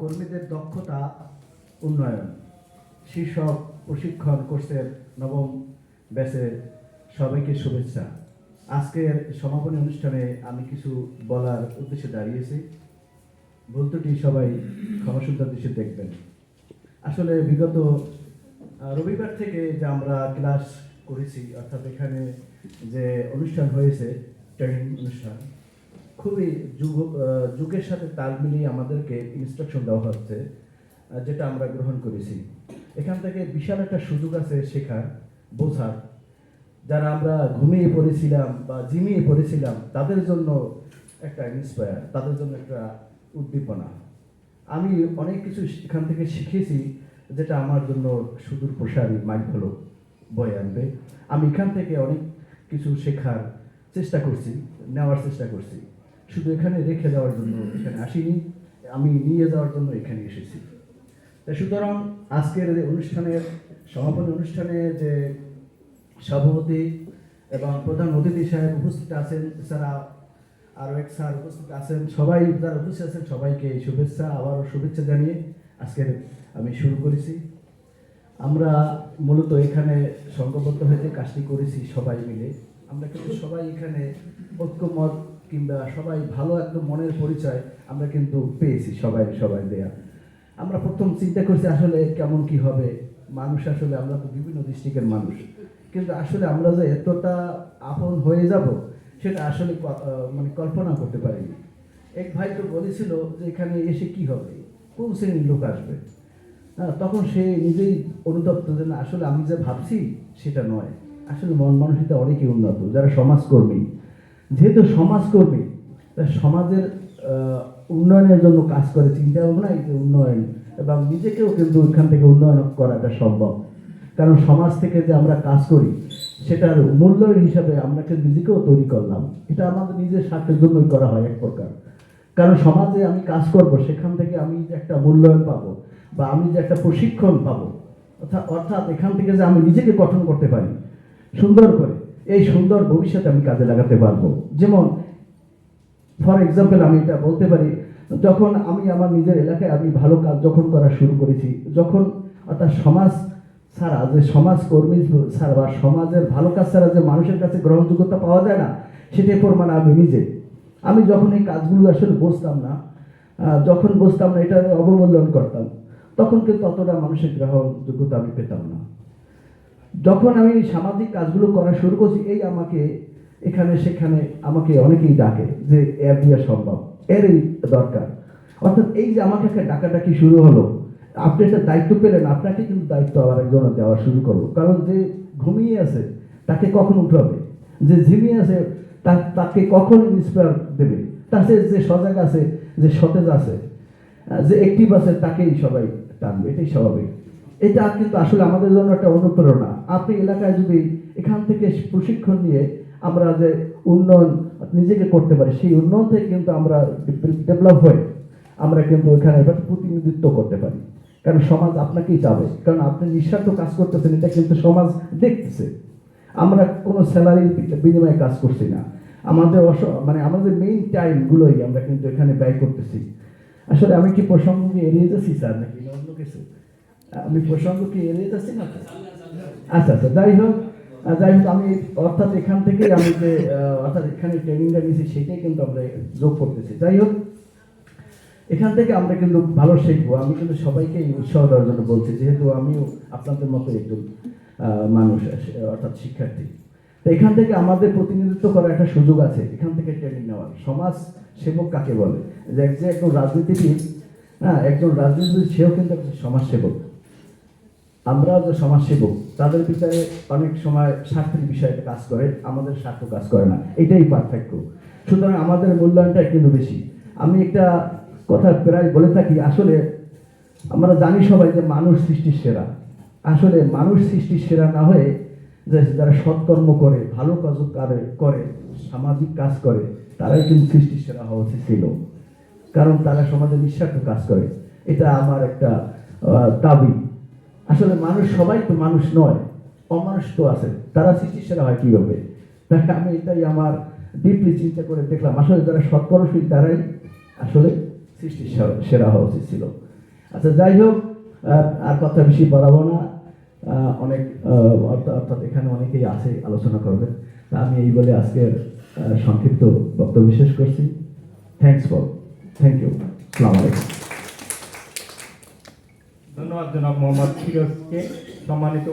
কর্মীদের দক্ষতা উন্নয়ন। শীর্ষক প্রশিক্ষণ কোর্সের নবম ব্যাচের সবাইকে শুভেচ্ছা। আজকের সমাপনী অনুষ্ঠানে আমি কিছু বলার উদ্দেশ্যে দাঁড়িয়েছি। বলতুটি সবাই ক্ষমাসুন্দর দৃশ্যে দেখবেন। আসলে বিগত রবিবার থেকে যে আমরা ক্লাস করেছি, অর্থাৎ এখানে যে অনুষ্ঠান হয়েছে, ট্রেনিং অনুষ্ঠান খুবই যুগ যুগের সাথে তাল মিলিয়ে আমাদেরকে ইনস্ট্রাকশন দেওয়া হচ্ছে যেটা আমরা গ্রহণ করেছি। এখান থেকে বিশাল একটা সুযোগ আছে শেখার, বোঝার। যারা আমরা ঘুমিয়ে পড়েছিলাম বা জিমিয়ে পড়েছিলাম, তাদের জন্য একটা ইন্সপায়ার তাদের জন্য একটা উদ্দীপনা। আমি অনেক কিছু এখান থেকে শিখেছি, যেটা আমার জন্য সুদূর প্রসারী মাইল হলো, বয়ে আনবে। আমি এখান থেকে অনেক কিছু শেখার চেষ্টা করছি, নেওয়ার চেষ্টা করছি। শুধু এখানে রেখে যাওয়ার জন্য এখানে আসিনি, আমি নিয়ে যাওয়ার জন্য এখানে এসেছি। সুতরাং আজকের অনুষ্ঠানের সমাপনী অনুষ্ঠানে যে সভাপতি এবং প্রধান অতিথি সাহেব উপস্থিত আছেন, এছাড়া আরও এক স্যার উপস্থিত আছেন, সবাই যারা উপস্থিত আছেন, সবাইকে শুভেচ্ছা, আবারও শুভেচ্ছা জানিয়ে আজকের আমি শুরু করেছি। আমরা মূলত এখানে সংঘবদ্ধ হয়ে যে কাজটি করেছি সবাই মিলে, আমরা কিন্তু সবাই এখানে ঐক্যমত কিংবা সবাই ভালো একদম মনের পরিচয় আমরা কিন্তু পেয়েছি সবাই সবাই দেয়া। আমরা প্রথম চিন্তা করছি আসলে কেমন কি হবে। মানুষ আসলে আমরা তো বিভিন্ন ডিস্ট্রিক্টের মানুষ। কিন্তু আসলে আমরা যে এতটা আপন হয়ে যাব সেটা আসলে মানে কল্পনা করতে পারিনি। এক ভাই তো বলেছিল যে এখানে এসে কি হবে? কোন শ্রেণির লোক আসবে? হ্যাঁ, তখন সে নিজেই অনুতপ্ত যে আসলে আমি যে ভাবছি সেটা নয়। আসলে মন মানসিকতা অনেকই উন্নত যারা সমাজকর্মী। যেহেতু সমাজকর্মী সমাজের উন্নয়নের জন্য কাজ করে চিন্তা ভাবনা, এই যে উন্নয়ন, এবং নিজেকেও কিন্তু এখান থেকে উন্নয়ন করাটা সম্ভব। কারণ সমাজ থেকে যে আমরা কাজ করি, সেটার মূল্যায়ন হিসাবে আমরা কিন্তু নিজেকেও তৈরি করলাম। এটা আমাদের নিজের স্বার্থের জন্যই করা হয় এক প্রকার। কারণ সমাজে আমি কাজ করব, সেখান থেকে আমি যে একটা মূল্যায়ন পাবো, বা আমি যে একটা প্রশিক্ষণ পাবো, অর্থাৎ অর্থাৎ এখান থেকে যে আমি নিজেকে গঠন করতে পারি, সুন্দর করে। এই সুন্দর ভবিষ্যতে আমি কাজে লাগাতে পারব। যেমন ফর এক্সাম্পল আমি এটা বলতে পারি, যখন আমি আমার নিজের এলাকায় আমি ভালো কাজ যখন করা শুরু করেছি, যখন অর্থাৎ সমাজ ছাড়া যে সমাজ কর্মী ছাড়া বা সমাজের ভালো কাজ ছাড়া যে মানুষের কাছে গ্রহণযোগ্যতা পাওয়া যায় না, সেটাই প্রমাণ আমি নিজে। আমি যখন এই কাজগুলো আসলে বুঝতাম না যখন বুঝতাম না, এটা অবমূল্যায়ন করতাম, তখন কিন্তু অতটা মানুষের গ্রহণযোগ্যতা আমি পেতাম না। যখন আমি সামাজিক কাজগুলো করা শুরু করছি, এই আমাকে এখানে, সেখানে আমাকে অনেকেই ডাকে যে, এর দিয়ে সম্ভব এরই দরকার। অর্থাৎ এই যে আমাকে একটা ডাকাডাকি শুরু হলো, আপনি একটা দায়িত্ব পেলেন, আপনাকে কিন্তু দায়িত্ব আবার একজন দেওয়া শুরু করল। কারণ যে ঘুমিয়ে আছে, তাকে কখন উঠাবে? যে ঝিমিয়ে আছে তাকে কখন ইন্সপায়ার দেবে? তার যে সজাগ আছে, যে সতেজ আছে, যে অ্যাক্টিভ আছে, তাকেই সবাই টানবে, এটাই স্বাভাবিক। এটা কিন্তু আসলে আমাদের জন্য একটা অনুপ্রেরণা। আপনি এলাকায় যদি এখান থেকে প্রশিক্ষণ নিয়ে আমরা যে উন্নয়ন নিজেকে করতে পারি, সেই উন্নয়ন থেকে কিন্তু আমরা ডেভেলপ হয়ে আমরা কিন্তু এখানে প্রতিনিধিত্ব করতে পারি। কারণ সমাজ আপনাকেই চাবে। কারণ আপনি নিঃস্বার্থ কাজ করতেছেন, এটা কিন্তু সমাজ দেখতেছে। আমরা কোনো স্যালারির বিনিময়ে কাজ করছি না। আমাদের অস মানে আমাদের মেইন টাইমগুলোই আমরা কিন্তু এখানে ব্যয় করতেছি। আসলে আমি কি প্রসঙ্গকে এড়িয়ে যাচ্ছি স্যার নাকি? অন্য কিছু। আমি প্রসঙ্গ কি এড়িয়ে যাচ্ছি না? আচ্ছা আচ্ছা যাই হোক যাই হোক, আমি অর্থাৎ এখান থেকে আমি যে অর্থাৎ এখানে ট্রেনিংটা নিয়েছি, সেটাই কিন্তু আমরা যোগ করতেছি। যাই হোক, এখান থেকে আমরা কিন্তু ভালো শিখব। আমি কিন্তু সবাইকে উৎসাহ দেওয়ার জন্য বলছি, যেহেতু আমিও আপনাদের মতো একজন মানুষ, অর্থাৎ শিক্ষার্থী। তো এখান থেকে আমাদের প্রতিনিধিত্ব করার একটা সুযোগ আছে। এখান থেকে ট্রেনিং নেওয়ার। সমাজ সেবক কাকে বলে? যে একজন রাজনীতিবিদ হ্যাঁ একজন রাজনীতিবিদ, সেও কিন্তু একজন সমাজ সেবক। আমরা যে সমাজসেবক, তাদের বিচারে অনেক সময় স্বার্থের বিষয়ে কাজ করে, আমাদের স্বার্থ কাজ করে না। এটাই পার্থক্য। সুতরাং আমাদের মূল্যায়নটা কিন্তু বেশি। আমি একটা কথা প্রায় বলে থাকি, আসলে আমরা জানি সবাই যে মানুষ সৃষ্টির সেরা। আসলে মানুষ সৃষ্টির সেরা না হয়ে যে যারা সৎকর্ম করে, ভালো কাজ করে করে, সামাজিক কাজ করে, তারাই কিন্তু সৃষ্টির সেরা হওয়া উচিত ছিল। কারণ তারা সমাজে নিঃস্বার্থ কাজ করে। এটা আমার একটা দাবি। আসলে মানুষ সবাই তো মানুষ নয়, অমানুষ তো আছে। তারা সৃষ্টি সেরা হয় কীভাবে? তাই আমি এটাই আমার ডিপলি চিন্তা করে দেখলাম। আসলে যারা সৎকর্মশীল, তারাই আসলে সৃষ্টি সেরা হওয়া উচিত ছিল। আচ্ছা যাই হোক, আর কথা বেশি বাড়াবো না। অনেক অর্থাৎ এখানে অনেকেই আছে, আলোচনা করবেন। তা আমি এই বলে আজকের সংক্ষিপ্ত বক্তব্য শেষ করছি। থ্যাংকস ফর থ্যাংক ইউ সালাম আলাইকুম। ধন্যবাদ জনাব মোহাম্মদ ফিরোজকে সম্মানিত